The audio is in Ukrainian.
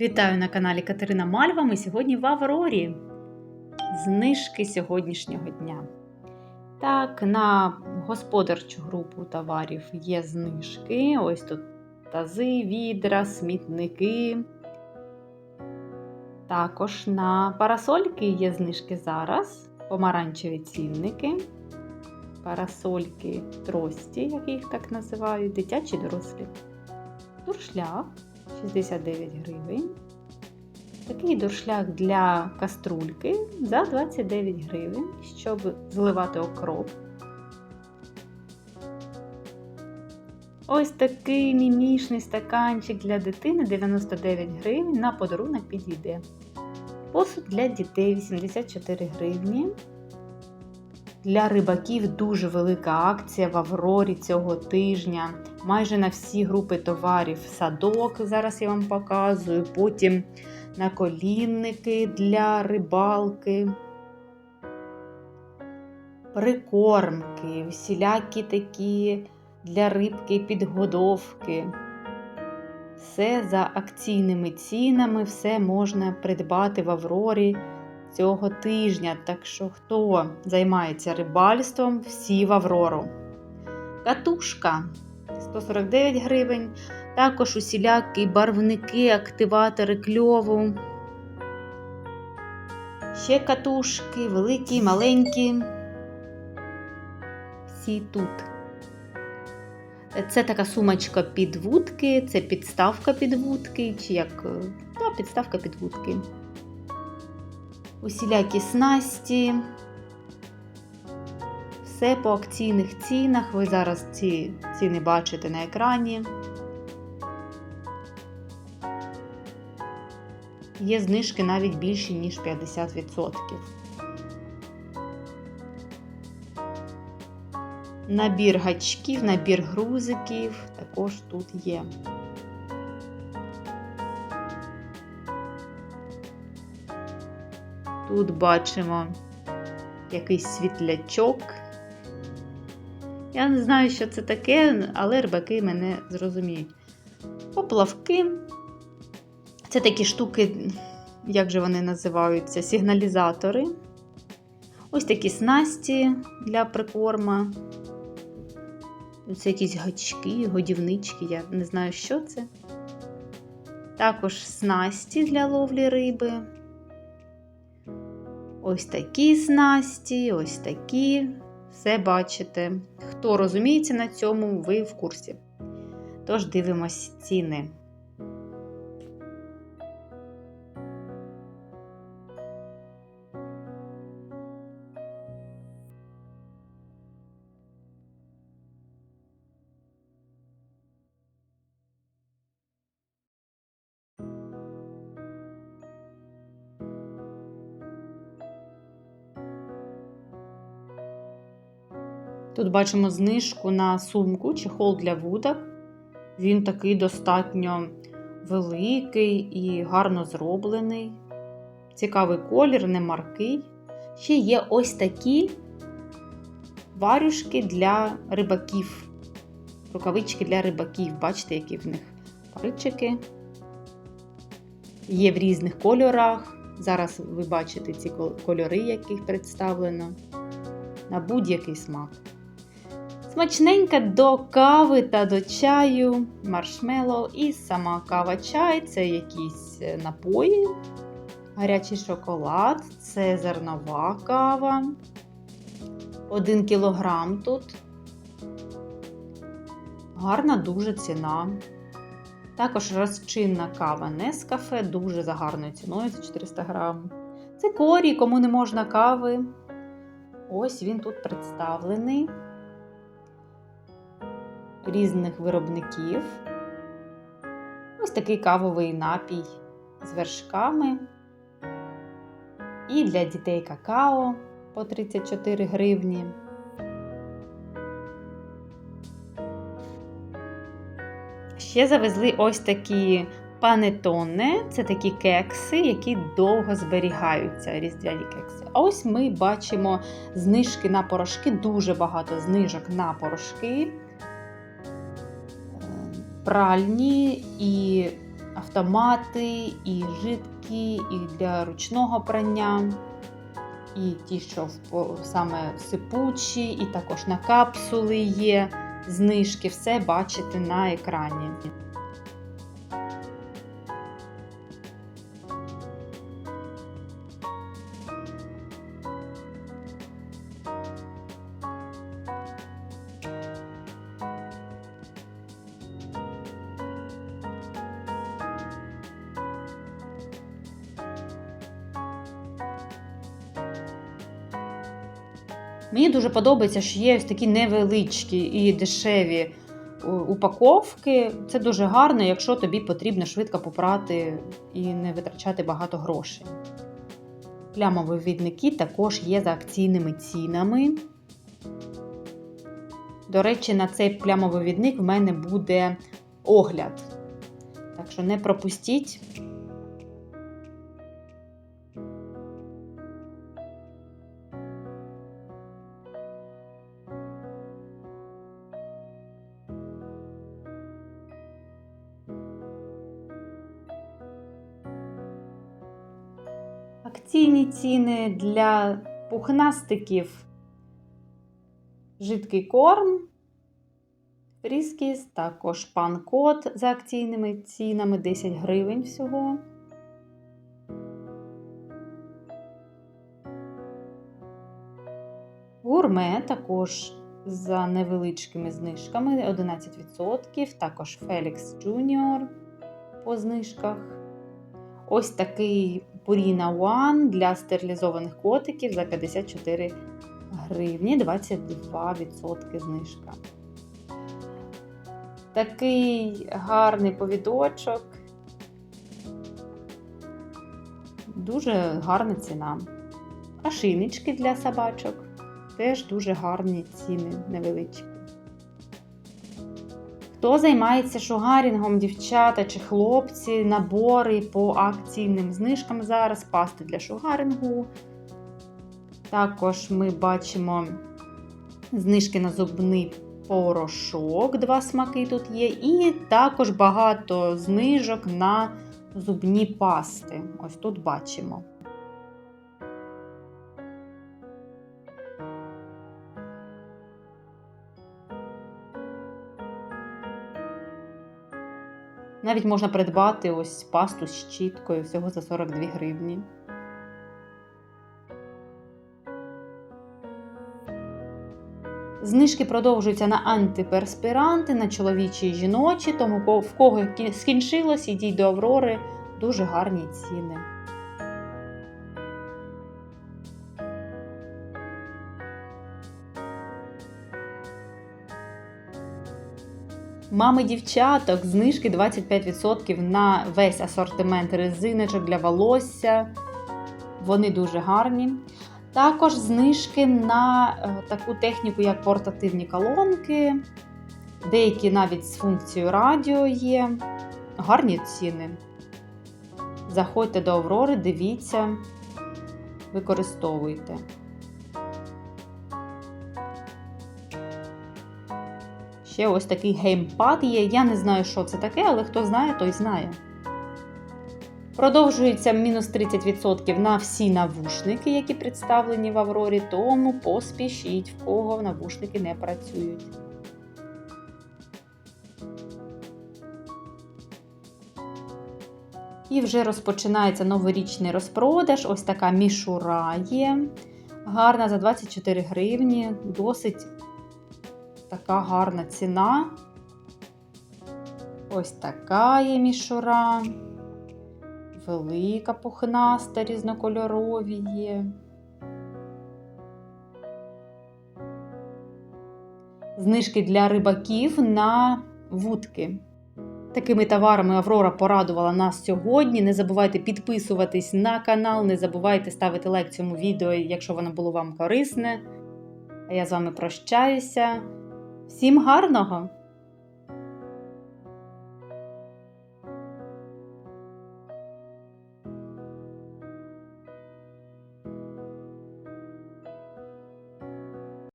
Вітаю на каналі Катерина Мальва. Ми сьогодні в Аврорі. Знижки сьогоднішнього дня. Так, на господарчу групу товарів є знижки. Ось тут тази, відра, смітники. Також на парасольки є знижки зараз. Помаранчеві цінники. Парасольки трості, як їх так називають, дитячі дорослі. Дуршлях 69 гривень. Такий дуршлях для каструльки за 29 гривень, щоб зливати окроп. Ось такий мімішний стаканчик для дитини 99 гривень на подарунок підійде. Посуд для дітей 84 гривні. Для рибаків дуже велика акція в Аврорі цього тижня. Майже на всі групи товарів садок, зараз я вам показую. Потім наколінники для рибалки, прикормки, всілякі такі для рибки підгодовки. Все за акційними цінами, все можна придбати в Аврорі цього тижня. Так що, хто займається рибальством, всі в Аврору. Катушка 149 гривень. Також усілякі барвники, активатори кльову. Ще катушки, великі, маленькі. Всі тут. Це така сумочка під вудки, це підставка під вудки, чи як та, підставка під вудки. Усілякі снасті. Все по акційних цінах. Ви зараз ці ціни бачите на екрані. Є знижки навіть більші, ніж 50%. Набір гачків, набір грузиків також тут є. Тут бачимо якийсь світлячок. Я не знаю, що це таке, але рибаки мене зрозуміють. Поплавки. Це такі штуки, як же вони називаються, сигналізатори. Ось такі снасті для прикорма. Це якісь гачки, годівнички, я не знаю, що це. Також снасті для ловлі риби. Ось такі снасті, ось такі. Все бачите. Хто розуміється на цьому, ви в курсі. Тож дивимось ціни. Тут бачимо знижку на сумку, чехол для вудок. Він такий достатньо великий і гарно зроблений. Цікавий колір, не маркий. Ще є ось такі варюшки для рибаків. Рукавички для рибаків. Бачите, які в них пальчики. Є в різних кольорах. Зараз ви бачите ці кольори, яких представлено. На будь-який смак. Смачненька до кави та до чаю, маршмеллоу і сама кава чай це якісь напої, гарячий шоколад, це зернова кава. Один кілограм тут. Гарна дуже ціна. Також розчинна кава Нескафе, дуже за гарною ціною за 400 грам. Це корі, кому не можна кави. Ось він тут представлений різних виробників. Ось такий кавовий напій з вершками. І для дітей какао по 34 гривні. Ще завезли ось такі панетоне. Це такі кекси, які довго зберігаються, різдвяні кекси. А ось ми бачимо знижки на порошки, дуже багато знижок на порошки пральні і автомати, і жидкі, і для ручного прання, і ті, що саме сипучі, і також на капсули є знижки. Все бачите на екрані. Мені дуже подобається, що є ось такі невеличкі і дешеві е, упаковки. Це дуже гарно, якщо тобі потрібно швидко попрати і не витрачати багато грошей. Плямовивідники також є за акційними цінами. До речі, на цей плямовивідник в мене буде огляд. Так що не пропустіть. Акційні ціни для пухнастиків, жидкий корм, фріскіс, також пан-код за акційними цінами 10 гривень всього. Гурме також за невеличкими знижками 11%, також Felix Junior по знижках. Ось такий Purina One для стерилізованих котиків за 54 гривні, 22% знижка. Такий гарний повідочок. Дуже гарна ціна. А шинички для собачок теж дуже гарні ціни невеличкі. Хто займається шугарінгом, дівчата чи хлопці, набори по акційним знижкам зараз, пасти для шугарингу. Також ми бачимо знижки на зубний порошок, два смаки тут є, і також багато знижок на зубні пасти. Ось тут бачимо. Навіть можна придбати ось пасту з щіткою всього за 42 гривні. Знижки продовжуються на антиперспіранти, на чоловічі і жіночі, тому в кого скінчилось, ідіть до Аврори, дуже гарні ціни. Мами дівчаток, знижки 25% на весь асортимент резиночок для волосся. Вони дуже гарні. Також знижки на е, таку техніку, як портативні колонки. Деякі навіть з функцією радіо є. Гарні ціни. Заходьте до Аврори, дивіться, використовуйте. Ще ось такий геймпад є. Я не знаю, що це таке, але хто знає, той знає. Продовжується мінус 30% на всі навушники, які представлені в Аврорі, тому поспішіть, в кого навушники не працюють. І вже розпочинається новорічний розпродаж. Ось така мішура є. Гарна за 24 гривні. Досить така гарна ціна. Ось така є мішура. Велика пухнаста, різнокольорові є. Знижки для рибаків на вудки. Такими товарами Аврора порадувала нас сьогодні. Не забувайте підписуватись на канал, не забувайте ставити лайк цьому відео, якщо воно було вам корисне. А я з вами прощаюся. Всім гарного!